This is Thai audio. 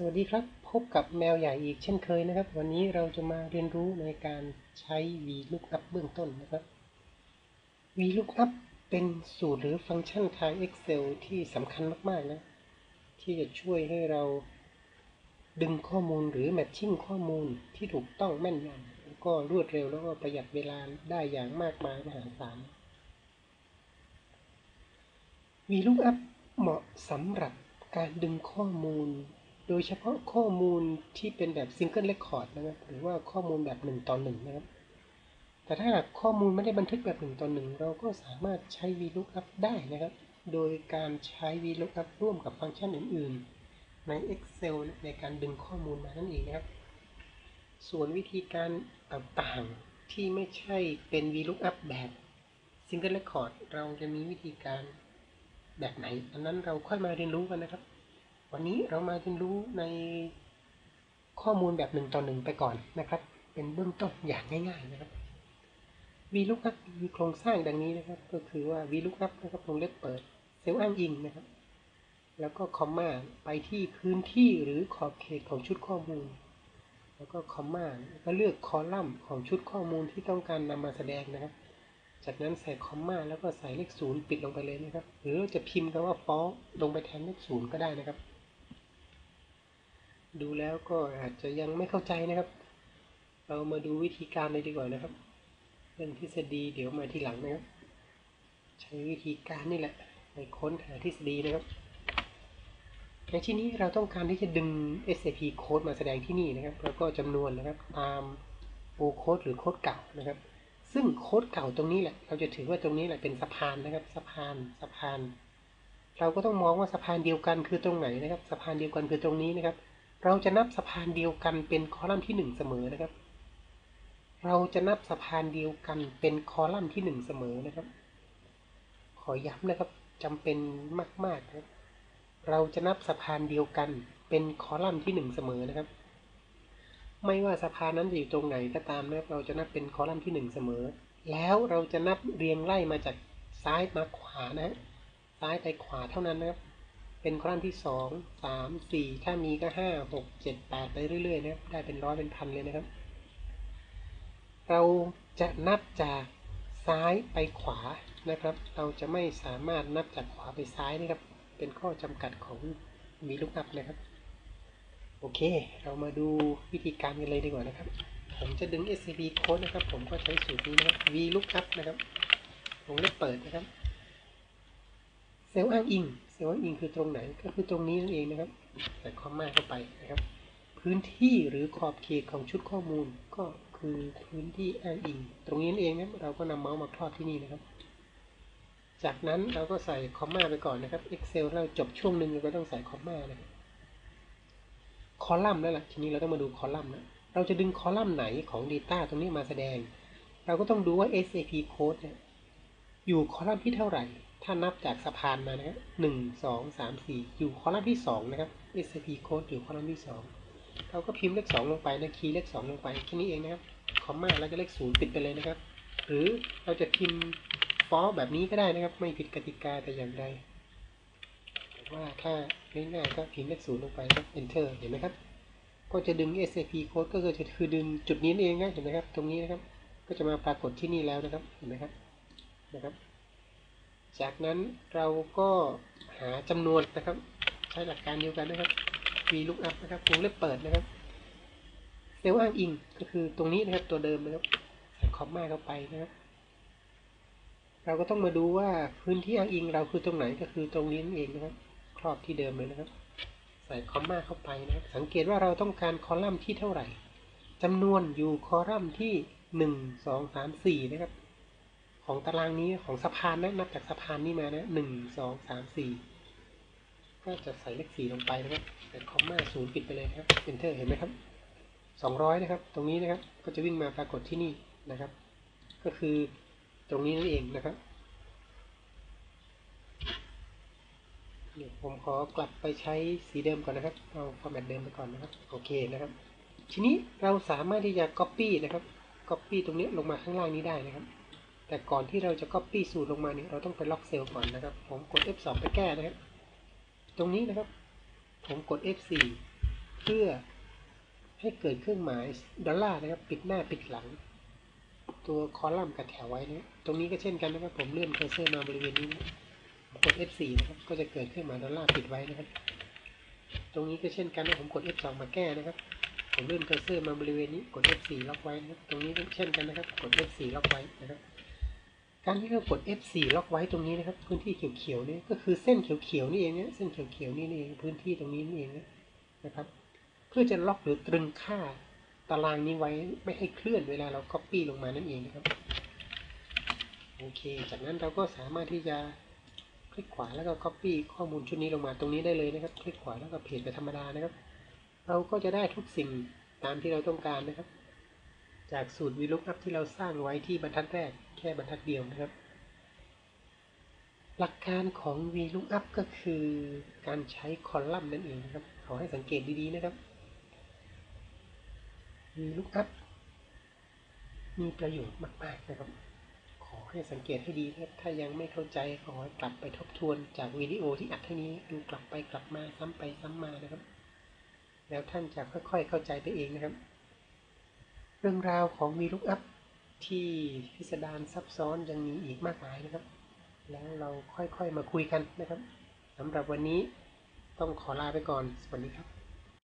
สวัสดีครับ พบกับแมวใหญ่อีกเช่นเคยนะครับ วันนี้เราจะมาเรียนรู้ในการใช้ VLOOKUP เบื้องต้นนะครับ VLOOKUP เป็นสูตรหรือฟังก์ชันทาง Excel ที่สำคัญมาก ๆ นะ ที่จะช่วยให้เราดึงข้อมูลหรือ matching ข้อมูลที่ถูกต้องแม่นยำแล้วก็รวดเร็วแล้วก็ประหยัดเวลาได้อย่างมากมายมหาศาล VLOOKUP เหมาะสำหรับการดึงข้อมูล โดยเฉพาะข้อมูลที่เป็นแบบ Single Record นะครับ หรือว่าข้อมูลแบบ1ต่อ1นะครับ แต่ถ้าหากข้อมูลไม่ได้บันทึกแบบ1ต่อ1เราก็สามารถใช้ VLOOKUP ได้นะครับ โดยการใช้ VLOOKUP ร่วมกับฟังก์ชันอื่น ๆ ใน Excel ในการดึงข้อมูลมานั่นเองนะครับ ส่วนวิธีการต่างๆที่ไม่ใช่เป็น VLOOKUP แบบ Single Record เราจะมีวิธีการแบบไหน อันนั้นเราค่อยมาเรียนรู้กันนะครับ วันนี้เรามาเรียนรู้ในข้อมูลแบบหนึ่งต่อหนึ่งไปก่อนนะครับ เป็นเบื้องต้นอย่างง่าย ๆนะครับ VLOOKUP มีโครงสร้างดังนี้นะครับ ก็คือว่า VLOOKUP นะครับวงเล็บเปิดเซลล์อ้างอิงนะครับ แล้วก็คอมมาไปที่พื้นที่หรือขอบเขตของชุดข้อมูล แล้วก็คอมมาแล้วก็เลือกคอลัมน์ของชุดข้อมูลที่ต้องการนำมาแสดงนะครับ จากนั้นใส่คอมมาแล้วก็ใส่เลขศูนย์ปิดลงไปเลยนะครับ หรือจะพิมพ์คำว่าฟอลลงไปแทนเลขศูนย์ก็ได้นะครับ ดูแล้วก็อาจจะยังไม่เข้าใจนะครับ เรามาดูวิธีการเลยดีกว่านะครับ เรื่องทฤษฎีเดี๋ยวมาทีหลังนะครับ ใช้วิธีการนี่แหละไปค้นหาทฤษฎีนะครับ ในที่นี้เราต้องการที่จะดึง SAP code มาแสดงที่นี่นะครับ แล้วก็จำนวนนะครับตามโอโค้ดหรือโค้ดเก่านะครับ ซึ่งโค้ดเก่าตรงนี้แหละ เราจะถือว่าตรงนี้แหละเป็นสะพานนะครับ สะพาน สะพาน เราก็ต้องมองว่าสะพานเดียวกันคือตรงไหนนะครับ สะพานเดียวกันคือตรงนี้นะครับ เราจะนับสะพานเดียวกันเป็นคอลัมน์ที่หนึ่งเสมอนะครับ เราจะนับสะพานเดียวกันเป็นคอลัมน์ที่หนึ่งเสมอนะครับ ขอย้ำนะครับจำเป็นมากๆนะครับเราจะนับสะพานเดียวกันเป็นคอลัมน์ที่หนึ่งเสมอนะครับ ไม่ว่าสะพานนั้นจะอยู่ตรงไหนก็ตามนะครับเราจะนับเป็นคอลัมน์ที่หนึ่งเสมอ แล้วเราจะนับเรียงไล่มาจากซ้ายมาขวานะฮะซ้ายไปขวาเท่านั้นนะครับ เป็นคอลัมน์ที่สองสามสี่ถ้ามีก็ห้าหกเจ็ดแปดไปเรื่อยๆนะครับได้เป็นร้อยเป็นพันเลยนะครับ เราจะนับจากซ้ายไปขวานะครับ เราจะไม่สามารถนับจากขวาไปซ้ายนะครับ เป็นข้อจำกัดของ VLOOKUP นะครับ โอเค เรามาดูวิธีการกันเลยดีกว่านะครับ ผมจะดึง SCP code นะครับ ผมก็ใช้สูตรนี้นะครับ VLOOKUP นะครับผมได้เปิดนะครับ ลล์อ้างอิงเซลล์อ้างอิงคือตรงไหนก็คือตรงนี้นั่นเองนะครับ ใส่คอมมาเข้าไปนะครับ พื้นที่หรือขอบเขตของชุดข้อมูลก็คือพื้นที่อ้างอิง ตรงนี้นั่นเองนะเราก็นำเมาส์มาครอบที่นี่นะครับ จากนั้นเราก็ใส่คอมมาไปก่อนนะครับ Excel เราจบช่วงหนึ่งเราก็ต้องใส่คอมมานะครับคอลัมน์แล้วล่ะทีนี้เราต้องมาดูคอลัมน์นะเราจะดึงคอลัมน์ไหนของ Data ตรงนี้มาแสดง เราก็ต้องดูว่า SAP code เนี่ยอยู่คอลัมน์ที่เท่าไหร่ ถ้านับจากสะพานมานะครับหนึ่งสองสามสี่อยู่คอลัมน์ที่สองนะครับ SAP code อยู่คอลัมน์ที่สองเราก็พิมพ์เลขสองลงไปนะคีย์เลขสองลงไปแค่นี้เองนะครับคอมมาแล้วก็เลขศูนย์ปิดไปเลยนะครับ หรือเราจะพิมพ์ฟอลแบบนี้ก็ได้นะครับ ไม่ผิดกติกาแต่อย่างใดว่าถ้าง่ายๆก็พิมพ์เลขศูนย์ลงไปครับ enter เห็นไหมครับ ก็จะดึง SAP code ก็คือคือดึงจุดนี้เองนะเห็นไหมครับ ตรงนี้นะครับ ก็จะมาปรากฏที่นี่แล้วนะครับ เห็นไหมครับ นะครับ จากนั้นเราก็หาจำนวนนะครับ ใช้หลักการเดียวกันนะครับ VLOOKUP นะครับวงเล็บเปิดนะครับเซลล์อ้างอิงก็คือตรงนี้นะครับตัวเดิมนะครับใส่คอมมาเข้าไปนะครับ เราก็ต้องมาดูว่าพื้นที่อ้างอิงเราคือตรงไหนก็คือตรงนี้นั่นเองนะครับ ครอบที่เดิมเลยนะครับ ใส่คอมมาเข้าไปนะครับ สังเกตว่าเราต้องการคอลัมน์ที่เท่าไหร่จำนวนอยู่คอลัมน์ที่หนึ่งสองสามสี่นะครับ ของตารางนี้ของสะพานนะนับจากสะพานนี้มานะหนึ่งสองสามสี่ก็จะใส่เลขสี่ลงไปนะครับใส่คอมมาศูนย์ปิดไปเลยครับ enter เห็นไหมครับสองร้อยนะครับ ตรงนี้นะครับก็จะวิ่งมาปรากฏที่นี่นะครับ ก็คือตรงนี้นั่นเองนะครับเดี๋ยวผมขอกลับไปใช้สีเดิมก่อนนะครับ เอาฟอร์แมตเดิมไปก่อนนะครับ โอเคนะครับ ทีนี้เราสามารถที่จะ Copy นะครับ Copy ตรงนี้ลงมาข้างล่างนี้ได้นะครับ แต่ก่อนที่เราจะ Copy สูตรลงมาเนี่ยเราต้องไปล็อกเซลล์ก่อนนะครับ ผมกด F2 ไปแก้นะครับ ตรงนี้นะครับ ผมกด F4 เพื่อให้เกิดเครื่องหมายดอลลาร์นะครับ ปิดหน้าปิดหลัง ตัวคอลัมน์กับแถวไว้นะตรงนี้ก็เช่นกันนะครับ ผมเลื่อนเคอร์เซอร์มาบริเวณนี้นะกด F4 นะครับก็จะเกิดเครื่องหมายดอลลาร์ปิดไว้นะครับ ตรงนี้ก็เช่นกันนะผมกด F2 มาแก้นะครับ ผมเลื่อนเคอร์เซอร์มาบริเวณนี้กด F4 ล็อกไว้นะครับตรงนี้ก็เช่นกันนะครับ กด F4 ล็อกไว้นะครับ การที่เรากด F4 ล็อกไว้ตรงนี้นะครับ พื้นที่เขียวๆนี่ก็คือเส้นเขียวๆนี่เองเนะเส้นเขียวๆนี่เองพื้นที่ตรงนี้นี่เองนะครับ เพื่อจะล็อกหรือตรึงค่าตารางนี้ไว้ไม่ให้เคลื่อนเวลาเรา Copy ลงมานั่นเองนะครับโอเค จากนั้นเราก็สามารถที่จะคลิกขวาแล้วก็ Copy ข้อมูลชุดนี้ลงมาตรงนี้ได้เลยนะครับ คลิกขวาแล้วก็เพจไปธรรมดานะครับ เราก็จะได้ทุกสิ่งตามที่เราต้องการนะครับ จากสูตร VLOOKUP ที่เราสร้างไว้ที่บรรทัดแรก แค่บรรทัดเดียวนะครับ หลักการของ VLOOKUP ก็คือการใช้คอลัมน์นั่นเองนะครับ ขอให้สังเกตดีๆนะครับ VLOOKUP มีประโยชน์มาก ๆ นะครับ ขอให้สังเกตให้ดีนะครับ ถ้ายังไม่เข้าใจขอให้กลับไปทบทวนจากวิดีโอที่อัดให้นี้ ดูกลับไปกลับมาซ้ำไปซ้ำมานะครับ แล้วท่านจะค่อยๆเข้าใจไปเองนะครับ เรื่องราวของ VLOOKUP ที่พิสดารซับซ้อนยังมีอีกมากมายนะครับ แล้วเราค่อยๆมาคุยกันนะครับสำหรับวันนี้ต้องขอลาไปก่อน สวัสดีครับ